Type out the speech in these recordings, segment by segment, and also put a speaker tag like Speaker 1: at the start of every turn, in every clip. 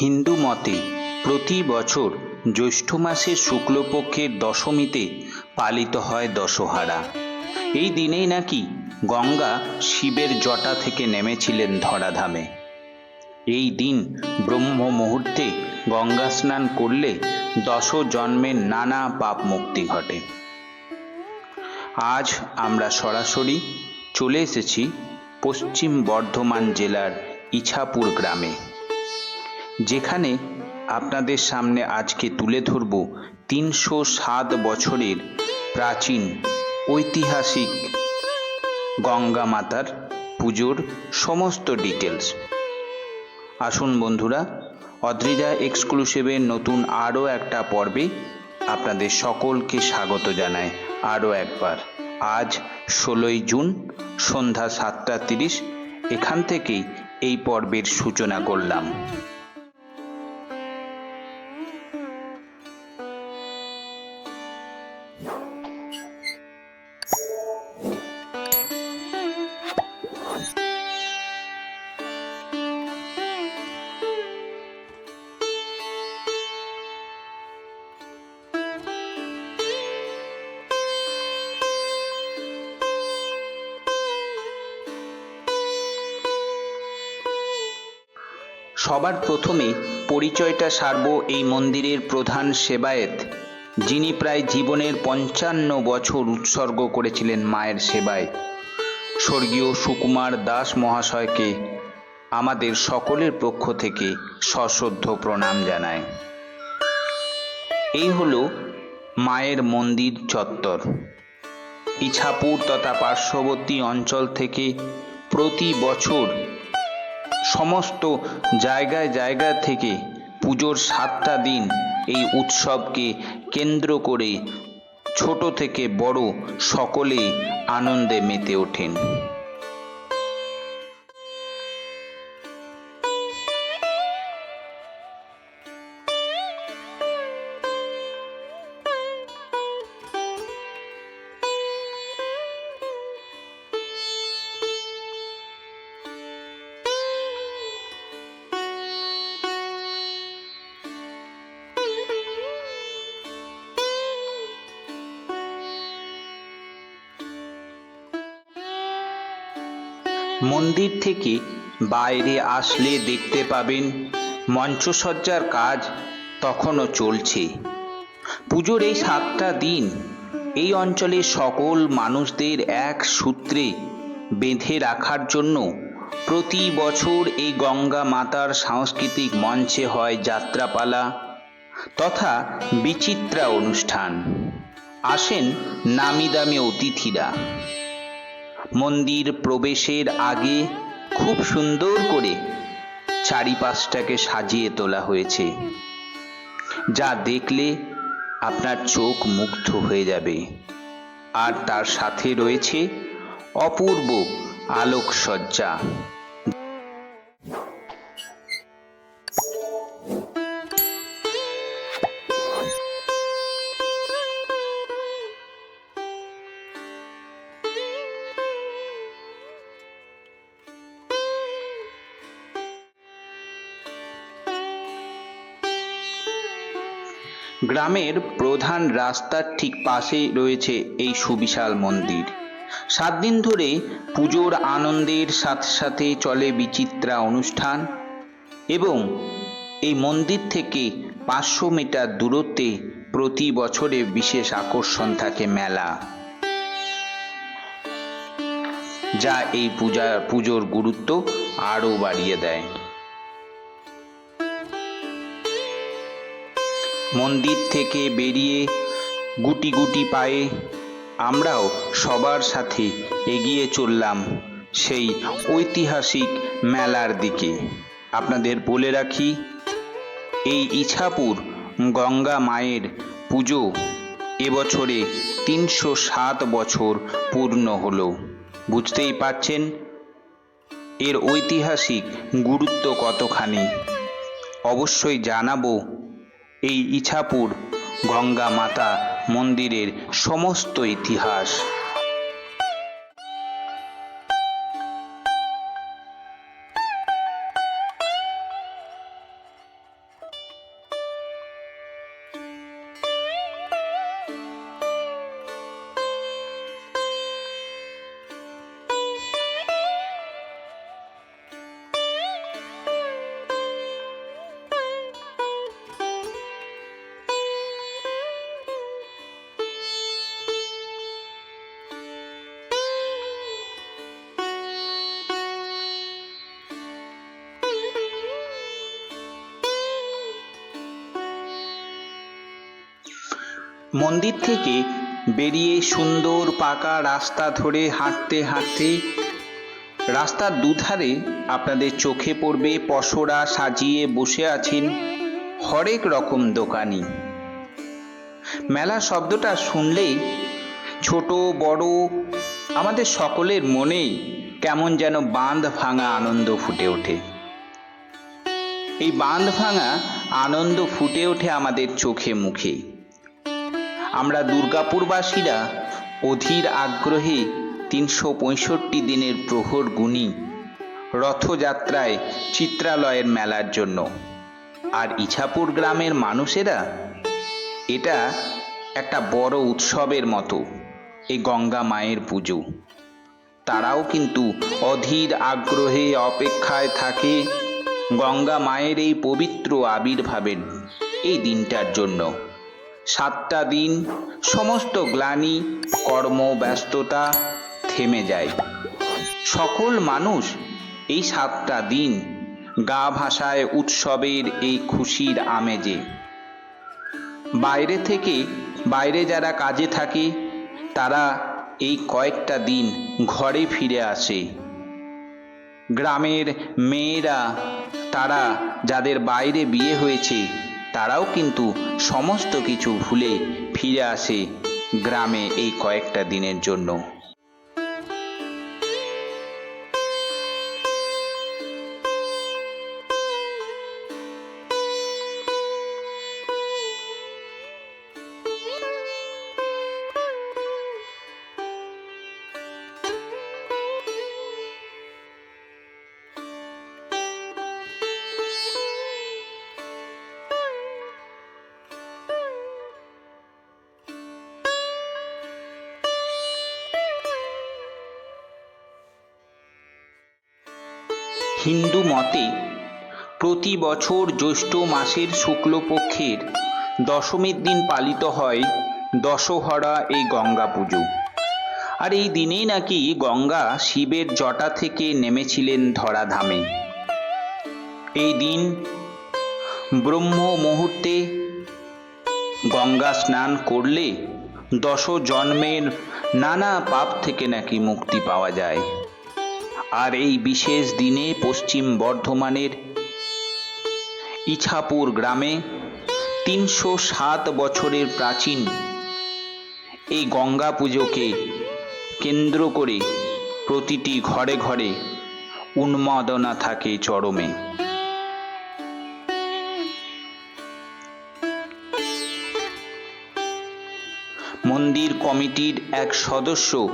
Speaker 1: হিন্দু মতে প্রতি বছর জ্যৈষ্ঠ মাসের শুক্লপক্ষের দশমীতে পালিত হয় দশহারা। এই দিনেই নাকি গঙ্গা শিবের জটা থেকে নেমেছিলেন ধরাধামে। এই দিন ব্রহ্ম মুহূর্তে গঙ্গা স্নান করলে দশ জন্মের নানা পাপ মুক্তি ঘটে। আজ আমরা সরাসরি চলে এসেছি পশ্চিম বর্ধমান জেলার ইছাপুর গ্রামে। যেখানে আপনাদের সামনে আজকে তুলে ধরব তিনশো সাত বছরের প্রাচীন ঐতিহাসিক গঙ্গা মাতার পুজোর সমস্ত ডিটেলস আসুন বন্ধুরা, অদ্রিজা এক্সক্লুসিভের নতুন আরও একটা পর্বে আপনাদের সকলকে স্বাগত জানায় আরও একবার। আজ ষোলোই জুন, সন্ধ্যা সাতটা তিরিশ, এখান থেকেই এই পর্বের সূচনা করলাম। সবার প্রথমে পরিচয়টা সারব এই মন্দিরের প্রধান সেবায়েত, যিনি প্রায় জীবনের পঞ্চান্ন বছর উৎসর্গ করেছিলেন মায়ের সেবায়। স্বর্গীয় সুকুমার দাস মহাশয়কে আমাদের সকলের পক্ষ থেকে সশ্রদ্ধ প্রণাম জানায়। এই হল মায়ের মন্দির চত্বর। ইছাপুর তথা পার্শ্ববর্তী অঞ্চল থেকে প্রতি বছর সমস্ত জায়গায় জায়গা থেকে পুজোর সাতটা দিন এই উৎসবকে কেন্দ্র করে ছোট থেকে বড় সকলেই আনন্দে মেতে ওঠেন। মন্দির থেকে বাইরে আসলে দেখতে পাবেন মঞ্চসজ্জার কাজ তখনও চলছে। পুজোর এই সাতটা দিন এই অঞ্চলের সকল মানুষদের এক সূত্রে বেঁধে রাখার জন্য প্রতি বছর এই গঙ্গা মাতার সাংস্কৃতিক মঞ্চে হয় যাত্রাপালা তথা বিচিত্রা অনুষ্ঠান। আসেন নামি দামি অতিথিরা। মন্দির প্রবেশের আগে খুব সুন্দর করে চারিপাশটাকে সাজিয়ে তোলা হয়েছে। যা দেখলে আপনার চোখ মুগ্ধ হয়ে যাবে। আর তার সাথে রয়েছে অপূর্ব আলোকসজ্জা। গ্রামের প্রধান রাস্তার ঠিক পাশেই রয়েছে এই সুবিশাল মন্দির। সাত দিন ধরে পুজোর আনন্দের সাথে সাথে চলে বিচিত্রা অনুষ্ঠান এবং এই মন্দির থেকে পাঁচশো মিটার দূরত্বে প্রতি বছরে বিশেষ আকর্ষণ থাকে মেলা। যা এই পূজা, পুজোর গুরুত্ব আরও বাড়িয়ে দেয়। মন্দির থেকে বেরিয়ে গুটি গুটি পায়ে আমরাও সবার সাথে এগিয়ে চললাম সেই ঐতিহাসিক মেলার দিকে। আপনাদের বলে রাখি, এই ইছাপুর গঙ্গা মায়ের পুজো এবছরে তিনশো সাত বছর পূর্ণ হলো। বুঝতেই পারছেন? এর ঐতিহাসিক গুরুত্ব কতখানি? অবশ্যই জানাব এই ইছাপুর গঙ্গা মাতা মন্দিরের সমস্ত ইতিহাস। মন্দির থেকে বেরিয়ে সুন্দর পাকা রাস্তা ধরে হাঁটতে হাঁটতে রাস্তার দুধারে আপনাদের চোখে পড়বে পশরা সাজিয়ে বসে আছেন হরেক রকম দোকানি। মেলা শব্দটা শুনলেই ছোট, বড়, আমাদের সকলের মনেই কেমন যেন বাঁধ ভাঙা আনন্দ ফুটে ওঠে। এই বাঁধ ভাঙা আনন্দ ফুটে ওঠে আমাদের চোখে মুখে। আমরা দুর্গাপুরবাসীরা অধীর আগ্রহে তিনশো পঁয়ষট্টি দিনের প্রহর গুণী রথযাত্রায় চিত্রালয়ের মেলার জন্য। আর ইছাপুর গ্রামের মানুষেরা এটা একটা বড় উৎসবের মতো এই গঙ্গা মায়ের পুজো। তারাও কিন্তু অধীর আগ্রহে অপেক্ষায় থাকে গঙ্গা মায়ের এই পবিত্র আবির্ভাবের এই দিনটার জন্য। সাতটা দিন সমস্ত গ্লানি, কর্ম, ব্যস্ততা থেমে যায়। সকল মানুষ এই সাতটা দিন গা ভাসায় উৎসবের এই খুশির আমেজে। বাইরে থেকে বাইরে যারা কাজে থাকে, তারা এই কয়েকটা দিন ঘরে ফিরে আসে। গ্রামের মেয়েরা, তারা যাদের বাইরে বিয়ে হয়েছে তারাও কিন্তু সমস্ত কিছু ভুলে ফিরে আসে গ্রামে এই কয়েকটা দিনের জন্য। হিন্দু মতে, প্রতি বছর জ্যৈষ্ঠ মাসের শুক্লপক্ষের দশমীর দিন পালিত হয় দশহরা এই গঙ্গা পুজো। আর এই দিনেই নাকি গঙ্গা শিবের জটা থেকে নেমেছিলেন ধরাধামে। এই দিন ব্রহ্ম মুহূর্তে গঙ্গা স্নান করলে দশ জন্মের নানা পাপ থেকে নাকি মুক্তি পাওয়া যায়। আর এই বিশেষ দিনে পশ্চিম বর্ধমানের ইছাপুর গ্রামে তিনশো সাত বছরের প্রাচীন এই গঙ্গা পুজোকে কেন্দ্র করে প্রতিটি ঘরে ঘরে উন্মাদনা থাকে চরমে। মন্দির কমিটির এক সদস্য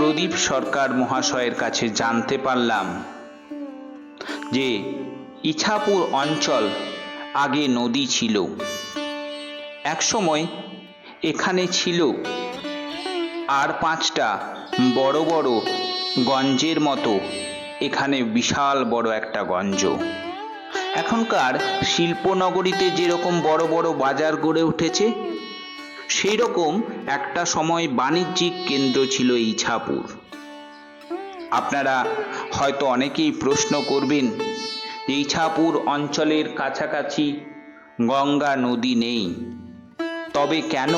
Speaker 1: প্রদীপ সরকার মহাশয়ের কাছে জানতে পারলাম যে ইছাপুর অঞ্চল আগে নদী ছিল। একসময় এখানে ছিল আর পাঁচটা বড় বড় গঞ্জের মতো। এখানে বিশাল বড় একটা গঞ্জ। এখনকার শিল্পনগরীতে যেরকম বড় বড় বাজার গড়ে উঠেছে সেই রকম একটা সময় বাণিজ্যিক কেন্দ্র ছিল ইছাপুর। আপনারা হয়তো অনেকেই প্রশ্ন করবেন, যে ইছাপুর অঞ্চলের কাছাকাছি গঙ্গা নদী নেই। তবে কেন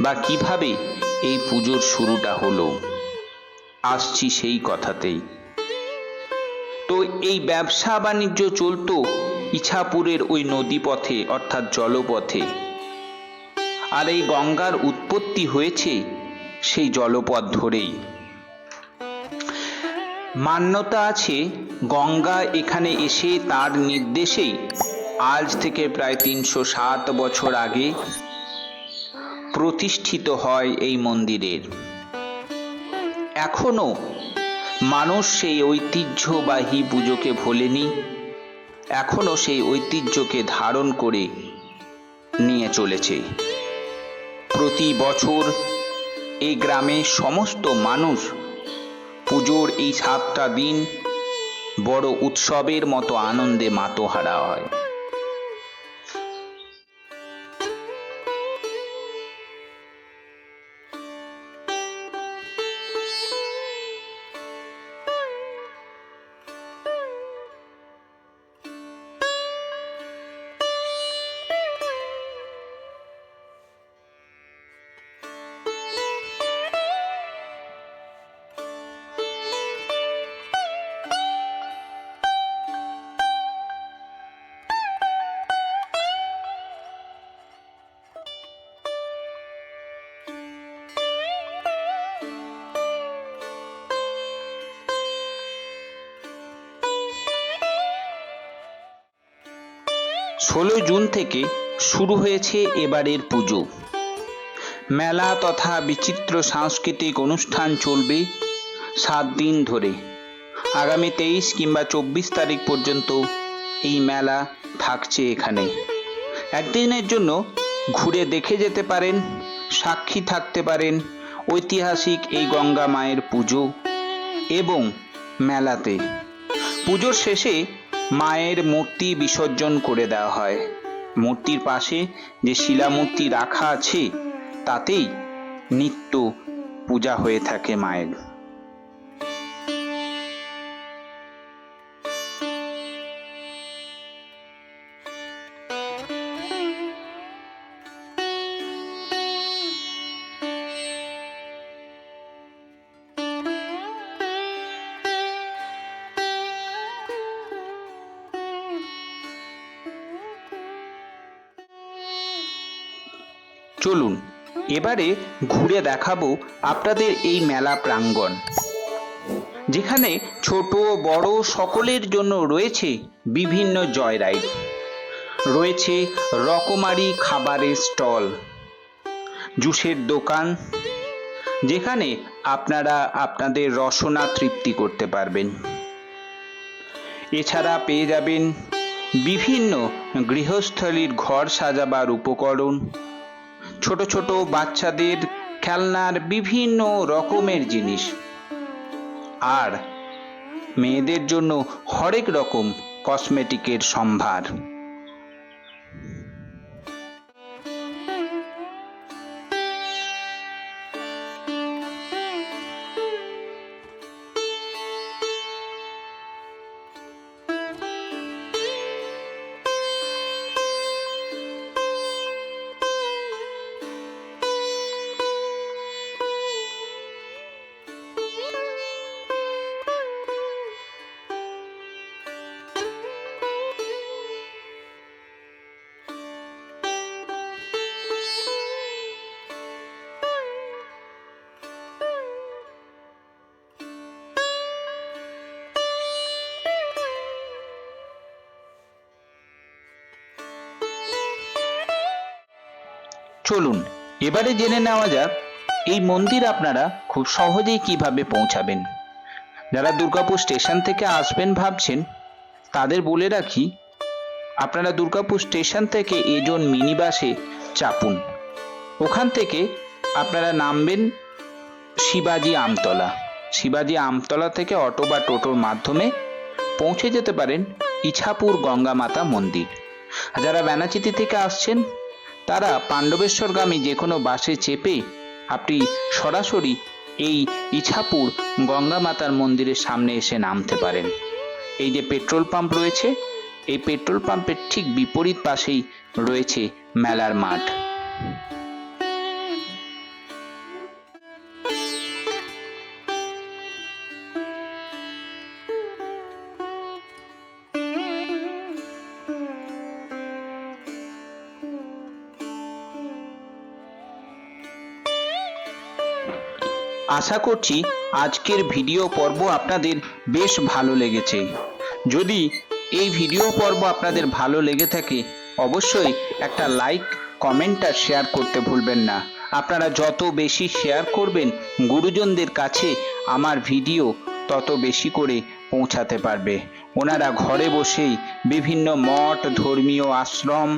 Speaker 1: বা কীভাবে এই পুজোর শুরুটা হলো? আসছি সেই কথাতেই। তো এই ব্যবসা বাণিজ্য চলতো ইছাপুরের ওই নদীপথে, অর্থাৎ জলপথে। আর এই গঙ্গার উৎপত্তি হয়েছে সেই জলপথ ধরেই। মান্যতা আছে, গঙ্গা এখানে এসে তার নির্দেশেই আজ থেকে প্রায় তিনশো সাত বছর আগে প্রতিষ্ঠিত হয় এই মন্দিরের। এখনও মানুষ সেই ঐতিহ্যবাহী পুজোকে ভোলেনি, এখনও সেই ঐতিহ্যকে ধারণ করে নিয়ে চলেছে। প্রতি বছর এই গ্রামে সমস্ত মানুষ পুজোর এই সাতটা দিন বড় উৎসবের মতো আনন্দে মাতোহারা হয়। ষোলো জুন থেকে শুরু হয়েছে এবারের পুজো। মেলা তথা বিচিত্র সাংস্কৃতিক অনুষ্ঠান চলবে সাত দিন ধরে। আগামী তেইশ কিংবা চব্বিশ তারিখ পর্যন্ত এই মেলা থাকছে এখানে। একদিনের জন্য ঘুরে দেখে যেতে পারেন, সাক্ষী থাকতে পারেন ঐতিহাসিক এই গঙ্গা মায়ের পুজো এবং মেলাতে। পুজোর শেষে মায়ের মূর্তি বিসর্জন করে দেওয়া হয়। মূর্তির পাশে যে শিলামূর্তি রাখা আছে, তাতেই নিত্য পূজা হয়ে থাকে মায়ের। চলুন, এবারে ঘুরে দেখাবো আপনাদের এই মেলা প্রাঙ্গণ। যেখানে ছোট, বড় সকলের জন্য রয়েছে বিভিন্ন জয় রাইড রয়েছে রকমারি খাবারের স্টল, জুসের দোকান, যেখানে আপনারা আপনাদের রসনা তৃপ্তি করতে পারবেন। এছাড়া পেয়ে যাবেন বিভিন্ন গৃহস্থলীর ঘর সাজাবার উপকরণ ছোট ছোট বাচ্চাদের খেলনার বিভিন্ন রকমের জিনিস। আর মেয়েদের জন্য হরেক রকম কসমেটিকের সম্ভার। চলুন, এবারে জেনে নেওয়া যাক, এই মন্দির আপনারা খুব সহজেই কীভাবে পৌঁছাবেন। যারা দুর্গাপুর স্টেশন থেকে আসবেন ভাবছেন, তাদের বলে রাখি, আপনারা দুর্গাপুর স্টেশন থেকে এজন মিনি বাসে চাপুন। ওখান থেকে আপনারা নামবেন শিবাজি আমতলা। শিবাজি আমতলা থেকে অটো বা টোটোর মাধ্যমে পৌঁছে যেতে পারেন ইছাপুর গঙ্গা মাতা মন্দির যারা ব্যানাচিতি থেকে আসছেন তারা পাণ্ডবেশ্বরগামী যে কোনো বাসে চেপে আপনি সরাসরি এই ইছাপুর গঙ্গা মাতার মন্দিরের সামনে এসে নামতে পারেন। এই যে পেট্রোল পাম্প রয়েছে, এই পেট্রোল পাম্পের ঠিক বিপরীত পাশেই রয়েছে মেলার মাঠ। আশা করছি আজকের ভিডিও পর্ব আপনাদের বেশ ভালো লেগেছে। যদি এই ভিডিও পর্ব আপনাদের ভালো লেগে থাকে, অবশ্যই একটা লাইক, কমেন্ট আর শেয়ার করতে ভুলবেন না। আপনারা যত বেশি শেয়ার করবেন, গুরুজনদের কাছে আমার ভিডিও তত বেশি করে পৌঁছাতে পারবে। ওনারা ঘরে বসেই বিভিন্ন মঠ, ধর্মীয় আশ্রম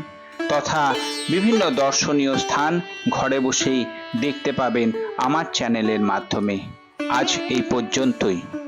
Speaker 1: তথা বিভিন্ন দর্শনীয় স্থান ঘরে বসেই দেখতে পাবেন আমার চ্যানেলের মাধ্যমে। আজ এই পর্যন্তই।